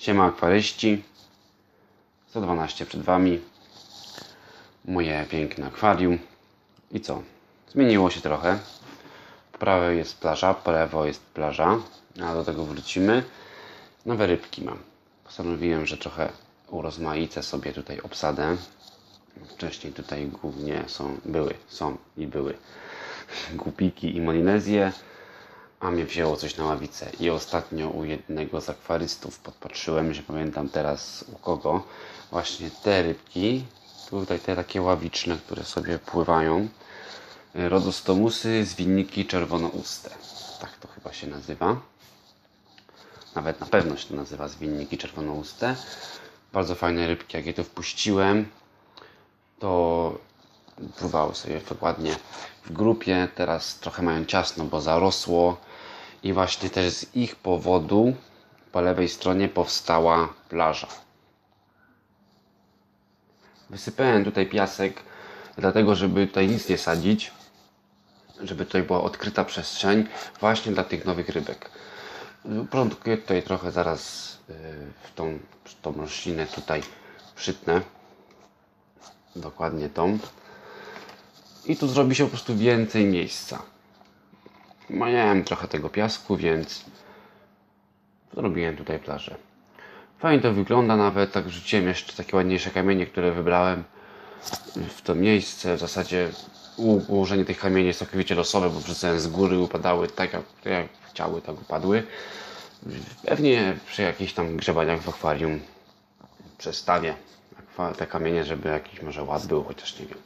Siema akwaryści. 112 przed Wami. Moje piękne akwarium. I co? Zmieniło się trochę. Po prawej jest plaża, po lewo jest plaża. A do tego wrócimy. Nowe rybki mam. Postanowiłem, że trochę urozmaicę sobie tutaj obsadę. Wcześniej tutaj głównie są, były, są i były głupiki i molinezje a mnie wzięło coś na ławicę. I ostatnio u jednego z akwarystów podpatrzyłem, że pamiętam teraz u kogo, właśnie te rybki, tutaj te takie ławiczne, które sobie pływają, rodostomusy, zwinniki czerwonouste. Tak to chyba się nazywa. Nawet na pewno się to nazywa zwinniki czerwonouste. Bardzo fajne rybki, jak je tu wpuściłem, to pływały sobie ładnie w grupie. Teraz trochę mają ciasno, bo zarosło i właśnie też z ich powodu po lewej stronie powstała plaża. Wysypałem tutaj piasek, dlatego żeby tutaj nic nie sadzić, żeby tutaj była odkryta przestrzeń właśnie dla tych nowych rybek. Porządkuję tutaj trochę zaraz y, w tą, tą roślinę tutaj przytnę. Dokładnie tą. I tu zrobi się po prostu więcej miejsca. Miałem trochę tego piasku, więc zrobiłem tutaj plażę. Fajnie to wygląda nawet, tak rzuciłem jeszcze takie ładniejsze kamienie, które wybrałem w to miejsce. W zasadzie ułożenie tych kamieni jest całkowicie losowe, bo wrzucałem z góry, upadały tak jak, jak chciały, tak upadły. Pewnie przy jakichś tam grzebaniach w akwarium przestawię te kamienie, żeby jakiś może ład był, chociaż nie wiem.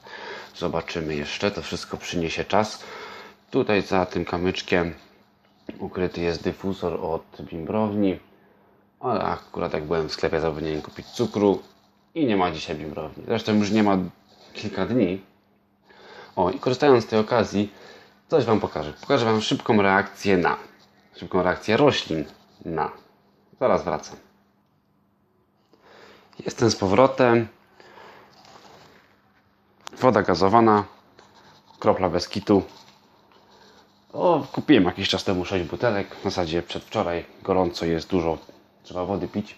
Zobaczymy jeszcze, to wszystko przyniesie czas. Tutaj za tym kamyczkiem ukryty jest dyfuzor od bimbrowni. Ale akurat jak byłem w sklepie zapomniałem kupić cukru i nie ma dzisiaj bimbrowni. Zresztą już nie ma kilka dni. O i korzystając z tej okazji coś Wam pokażę. Pokażę Wam szybką reakcję na. Szybką reakcję roślin na. Zaraz wracam. Jestem z powrotem. Woda gazowana. Kropla bez kitu. O, kupiłem jakiś czas temu 6 butelek. W zasadzie przedwczoraj gorąco jest dużo, trzeba wody pić.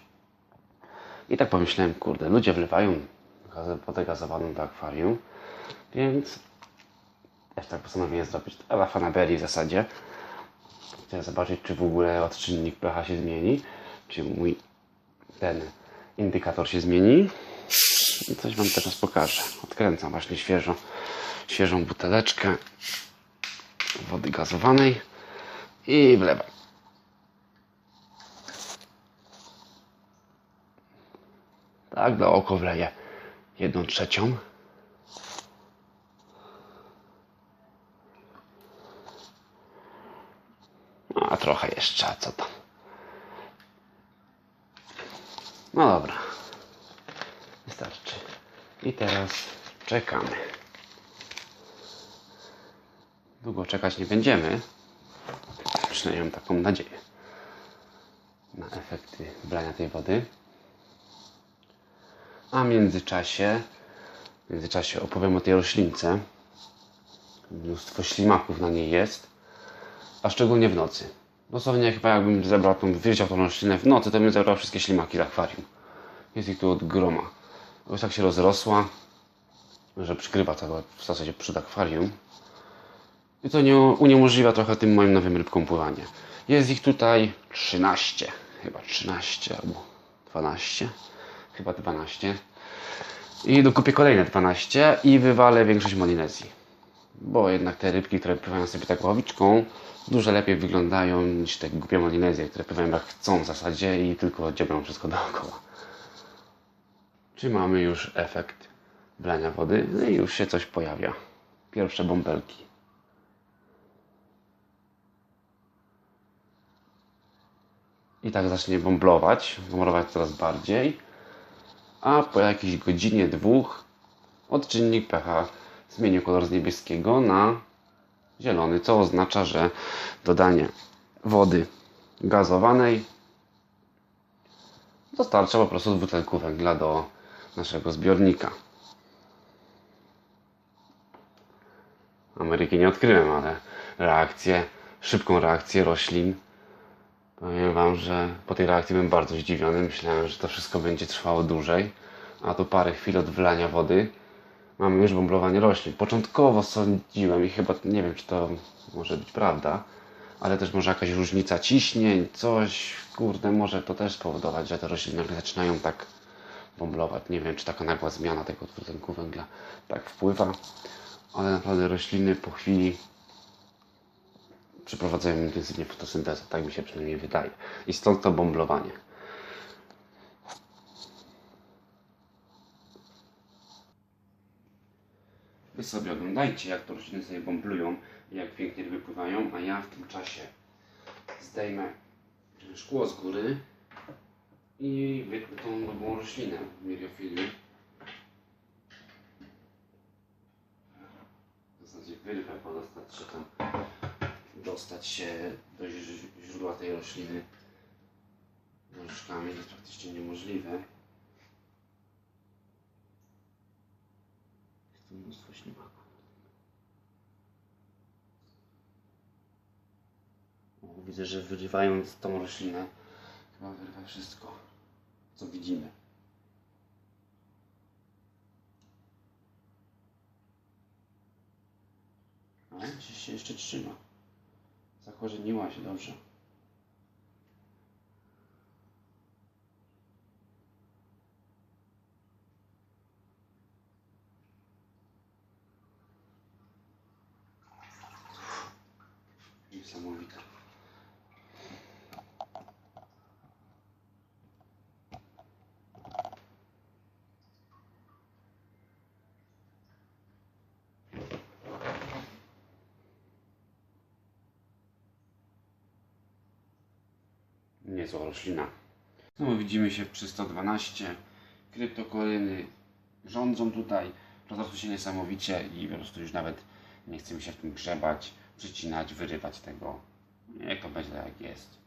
I tak pomyślałem, kurde, ludzie wlewają wodę gazowaną do akwarium, więc też tak postanowiłem zrobić. Ala fanaberii w zasadzie. Chciałem zobaczyć, czy w ogóle odczynnik pH się zmieni, czy mój ten indykator się zmieni. I coś Wam teraz pokażę. Odkręcam właśnie świeżo, świeżą buteleczkę wody gazowanej i wlewam. Tak, do oko wleję jedną trzecią. No, a trochę jeszcze, a co tam. No dobra. Wystarczy. I teraz czekamy. Długo czekać nie będziemy. Przynajmniej mam taką nadzieję na efekty wlania tej wody. A w międzyczasie, w międzyczasie opowiem o tej roślince. Mnóstwo ślimaków na niej jest, a szczególnie w nocy. Dosłownie chyba jakbym zebrał tą, wiedział tą roślinę w nocy, to bym zebrał wszystkie ślimaki z akwarium. Jest ich tu od groma. Już tak się rozrosła, że przykrywa całe w zasadzie przed akwarium. I to nie, uniemożliwia trochę tym moim nowym rybkom pływanie. Jest ich tutaj 13, chyba 13 albo 12, chyba 12. I dokupię kolejne 12 i wywalę większość Molinezji. Bo jednak te rybki, które pływają sobie tak ławiczką, dużo lepiej wyglądają niż te głupie Molinezje, które pływają jak chcą w zasadzie i tylko dziebią wszystko dookoła. Czy mamy już efekt wlania wody? No i już się coś pojawia. Pierwsze bąbelki. I tak zacznie bąblować, bąblować coraz bardziej, a po jakiejś godzinie, dwóch odczynnik pH zmienił kolor z niebieskiego na zielony, co oznacza, że dodanie wody gazowanej dostarcza po prostu dwutlenku węgla do naszego zbiornika. Ameryki nie odkryłem, ale reakcję, szybką reakcję roślin Powiem Wam, że po tej reakcji byłem bardzo zdziwiony. Myślałem, że to wszystko będzie trwało dłużej. A to parę chwil od wylania wody. Mamy już bomblowanie roślin. Początkowo sądziłem i chyba nie wiem, czy to może być prawda, ale też może jakaś różnica ciśnień, coś, kurde, może to też spowodować, że te rośliny zaczynają tak bomblować. Nie wiem, czy taka nagła zmiana tego dwutlenku węgla tak wpływa, ale naprawdę rośliny po chwili przeprowadzają intensywnie fotosyntezę, tak mi się przynajmniej wydaje. I stąd to bomblowanie. Wy sobie oglądajcie, jak to rośliny sobie bomblują, jak pięknie wypływają, a ja w tym czasie zdejmę szkło z góry i wytnę tą nową roślinę miriofilii. W zasadzie wyrwę, się tam, dostać się do źródła tej rośliny nożyczkami jest praktycznie niemożliwe. Jest tu mnóstwo ślimaków. Widzę, że wyrywając tą roślinę, chyba wyrwę wszystko, co widzimy. Ale się jeszcze trzyma. Zakorzeniła się dobrze. Niezła roślina. Znowu widzimy się przy 112. Kryptokoryny rządzą tutaj. Rozrosły się niesamowicie i po prostu już nawet nie chce mi się w tym grzebać, przycinać, wyrywać tego. Niech to będzie tak jak jest.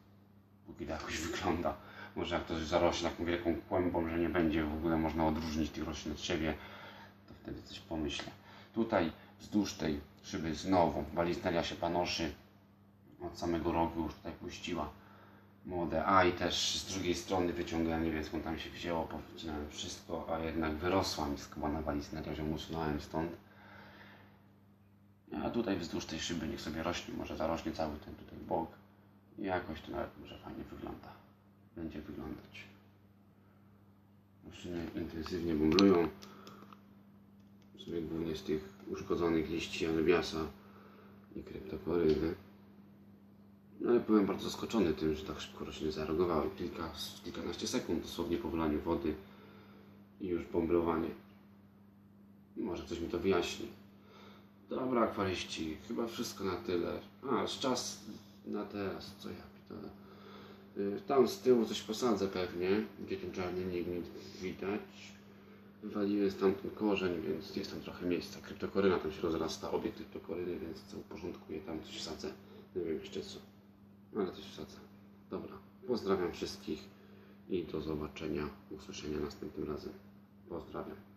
Póki to jakoś wygląda. Może jak to zarośnie taką wielką kłębą, że nie będzie w ogóle można odróżnić tych roślin od siebie, to wtedy coś pomyślę. Tutaj wzdłuż tej szyby znowu walizneria się panoszy od samego rogu już tutaj puściła młode, a i też z drugiej strony wyciągałem, nie wiem skąd tam się wzięło, powycinałem wszystko, a jednak wyrosła mi skubana walizneria, że usunąłem stąd. A tutaj wzdłuż tej szyby niech sobie rośnie, może zarośnie cały ten tutaj bok i jakoś to nawet może fajnie wygląda. Będzie wyglądać. Rośliny intensywnie bumblują. W sumie głównie z tych uszkodzonych liści anubiasa i kryptokoryny. No ale byłem bardzo zaskoczony tym, że tak szybko rośliny zareagowały. Kilka, kilkanaście sekund dosłownie po wylaniu wody i już bomblowanie. Może ktoś mi to wyjaśni. Dobra, akwaryści, chyba wszystko na tyle. A, czas na teraz, co ja pitole. Y, Tam z tyłu coś posadzę pewnie, gdzie ten czarny nie widać. Wywaliłem stamtąd korzeń, więc jest tam trochę miejsca. Kryptokoryna tam się rozrasta, obie kryptokoryny, więc co uporządkuję, tam coś wsadzę. Nie wiem jeszcze co, ale coś wsadzę. Dobra, pozdrawiam wszystkich i do zobaczenia, usłyszenia następnym razem. Pozdrawiam.